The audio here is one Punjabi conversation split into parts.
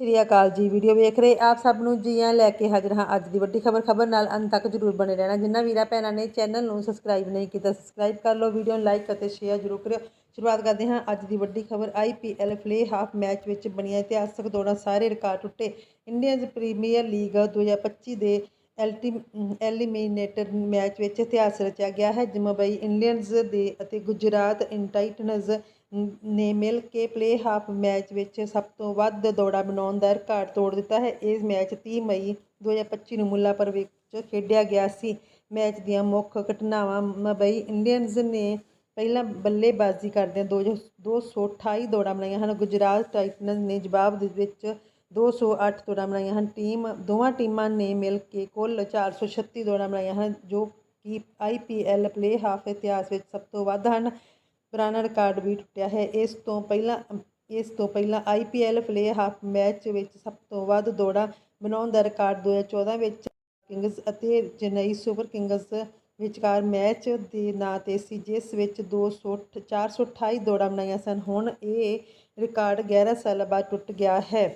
ਸ਼੍ਰੀ ਅਕਾਲ ਜੀ, ਵੀਡੀਓ ਵੇਖ ਰਹੇ ਆਪ ਸਭ ਨੂੰ ਜੀ ਆਇਆਂ ਲੈ ਕੇ ਹਾਜ਼ਰ ਹਾਂ ਅੱਜ ਦੀ ਵੱਡੀ ਖਬਰ ਖਬਰ ਨਾਲ ਅੰਤ ਤੱਕ ਜਰੂਰ ਬਣੇ ਰਹਿਣਾ। ਜਿਨ੍ਹਾਂ ਵੀਰਾਂ ਭੈਣਾਂ ਨੇ ਚੈਨਲ ਨੂੰ ਸਬਸਕ੍ਰਾਈਬ ਨਹੀਂ ਕੀਤਾ, ਸਬਸਕ੍ਰਾਈਬ ਕਰ ਲਓ, ਵੀਡੀਓ ਨੂੰ ਲਾਈਕ ਅਤੇ ਸ਼ੇਅਰ ਜਰੂਰ ਕਰਿਓ। ਸ਼ੁਰੂਆਤ ਕਰਦੇ ਹਾਂ ਅੱਜ ਦੀ ਵੱਡੀ ਖਬਰ ਆਈਪੀਐਲ ਪਲੇ ਹਾਫ ਮੈਚ ਵਿੱਚ ਬਣੀਆਂ ਇਤਿਹਾਸਕ ਦੌੜਾਂ ਸਾਰੇ ਰਿਕਾਰਡ ਟੁੱਟੇ। ਇੰਡੀਅਨਜ਼ ਪ੍ਰੀਮੀਅਰ ਲੀਗ 2025 ਦੇ ਐਲਟੀ ਐਲੀਮੀਨੇਟਰ ਮੈਚ ਵਿੱਚ ਇਤਿਹਾਸ ਰਚਿਆ ਗਿਆ ਹੈ ਮੁੰਬਈ ਇੰਡੀਅਨਜ਼ ਦੇ ਅਤੇ ਗੁਜਰਾਤ ਇੰਟਾਈਟਨਜ਼ ਨੇ ਮਿਲ ਕੇ ਪਲੇ ਹਾਫ ਮੈਚ ਵਿੱਚ ਸਭ ਤੋਂ ਵੱਧ ਦੌੜਾ ਬਣਾਉਣ ਦਾ ਰਿਕਾਰਡ ਤੋੜ ਦਿੱਤਾ ਹੈ। ਇਹ ਮੈਚ 30 ਮਈ 2025 ਨੂੰ ਮੁੱਲਾਪੁਰ ਵਿੱਚ ਖੇਡਿਆ ਗਿਆ ਸੀ। ਮੈਚ ਦੀਆਂ ਮੁੱਖ ਘਟਨਾਵਾਂ, ਮੁੰਬਈ ਇੰਡੀਅਨਜ਼ ਨੇ ਪਹਿਲਾਂ ਬੱਲੇਬਾਜ਼ੀ ਕਰਦਿਆਂ ਦੋ 228 ਦੌੜਾਂ ਬਣਾਈਆਂ ਹਨ। ਗੁਜਰਾਤ ਟਾਈਟਨਜ਼ ਨੇ ਜਵਾਬ ਦੇ ਵਿੱਚ 208 ਦੌੜਾਂ ਬਣਾਈਆਂ ਹਨ। ਟੀਮ, ਦੋਵਾਂ ਟੀਮਾਂ ਨੇ ਮਿਲ ਕੇ ਕੁੱਲ 436 ਦੌੜਾਂ ਬਣਾਈਆਂ ਹਨ, ਜੋ ਕਿ ਆਈਪੀਐਲ ਪਲੇ ਹਾਫ ਇਤਿਹਾਸ ਵਿੱਚ ਸਭ ਤੋਂ ਵੱਧ ਹਨ। ਪੁਰਾਣਾ ਰਿਕਾਰਡ ਵੀ ਟੁੱਟਿਆ ਹੈ। ਇਸ ਤੋਂ ਪਹਿਲਾਂ, ਇਸ ਤੋਂ ਪਹਿਲਾਂ ਆਈਪੀਐਲ ਪਲੇ ਹਾਫ ਮੈਚ ਵਿੱਚ ਸਭ ਤੋਂ ਵੱਧ ਦੌੜਾਂ ਬਣਾਉਣ ਦਾ ਰਿਕਾਰਡ 2014 ਵਿੱਚ ਕਿੰਗਜ਼ ਅਤੇ ਚੇਨਈ ਸੁਪਰ ਕਿੰਗਜ਼ ਵਿਚਕਾਰ ਮੈਚ ਦੇ ਨਾਂ ਤੇ ਸੀ, ਜਿਸ ਵਿੱਚ 200 428 ਦੌੜਾਂ ਬਣਾਈਆਂ ਸਨ। ਹੁਣ ਇਹ ਰਿਕਾਰਡ 11 ਸਾਲਾਂ ਬਾਅਦ ਟੁੱਟ ਗਿਆ ਹੈ।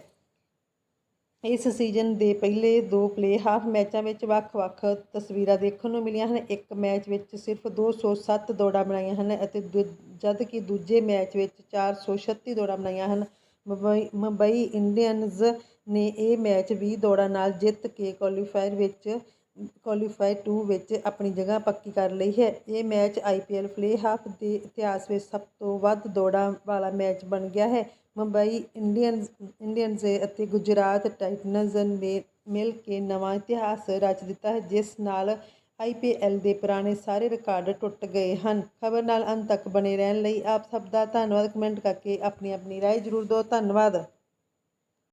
ਇਸ ਸੀਜ਼ਨ ਦੇ ਪਹਿਲੇ ਦੋ ਪਲੇ ਹਾਫ ਮੈਚਾਂ ਵਿੱਚ ਵੱਖ-ਵੱਖ ਤਸਵੀਰਾਂ ਦੇਖਣ ਨੂੰ ਮਿਲੀਆਂ ਹਨ। ਇੱਕ ਮੈਚ ਵਿੱਚ ਸਿਰਫ 207 ਦੌੜਾਂ ਬਣਾਈਆਂ ਹਨ ਅਤੇ ਦੂ- ਜਦ ਦੂਜੇ ਮੈਚ ਵਿੱਚ 436 ਦੌੜਾਂ ਬਣਾਈਆਂ ਹਨ। ਮੁੰਬਈ ਮੁੰਬਈ ਇੰਡੀਅਨਜ਼ ਨੇ ਇਹ ਮੈਚ 20 ਦੌੜਾਂ ਨਾਲ ਜਿੱਤ ਕੇ ਕੁਆਲੀਫਾਇਰ ਵਿੱਚ ਕੁਆਲੀਫਾਈ 2 ਵਿੱਚ ਆਪਣੀ ਜਗ੍ਹਾ ਪੱਕੀ ਕਰ ਲਈ ਹੈ। ਇਹ ਮੈਚ ਆਈਪੀਐਲ ਪਲੇ ਹਾਫ ਦੇ ਇਤਿਹਾਸ ਵਿੱਚ ਸਭ ਤੋਂ ਵੱਧ ਦੌੜਾਂ ਵਾਲਾ ਮੈਚ ਬਣ ਗਿਆ ਹੈ। ਮੁੰਬਈ ਇੰਡੀਅਨਜ਼ ਇੰਡੀਅਨਜ਼ ਅਤੇ ਗੁਜਰਾਤ ਟਾਈਟਨਜ਼ ਨੇ ਮਿਲ ਕੇ ਨਵਾਂ ਇਤਿਹਾਸ ਰਚ ਦਿੱਤਾ ਹੈ, ਜਿਸ ਨਾਲ ਆਈਪੀਐਲ ਦੇ ਪੁਰਾਣੇ ਸਾਰੇ ਰਿਕਾਰਡ ਟੁੱਟ ਗਏ ਹਨ। ਖਬਰ ਨਾਲ ਅੰਤ ਤੱਕ ਬਣੇ ਰਹਿਣ ਲਈ ਆਪ ਸਭ ਦਾ ਧੰਨਵਾਦ। ਕਮੈਂਟ ਕਰਕੇ ਆਪਣੀ ਆਪਣੀ ਰਾਏ ਜ਼ਰੂਰ ਦਿਓ। ਧੰਨਵਾਦ।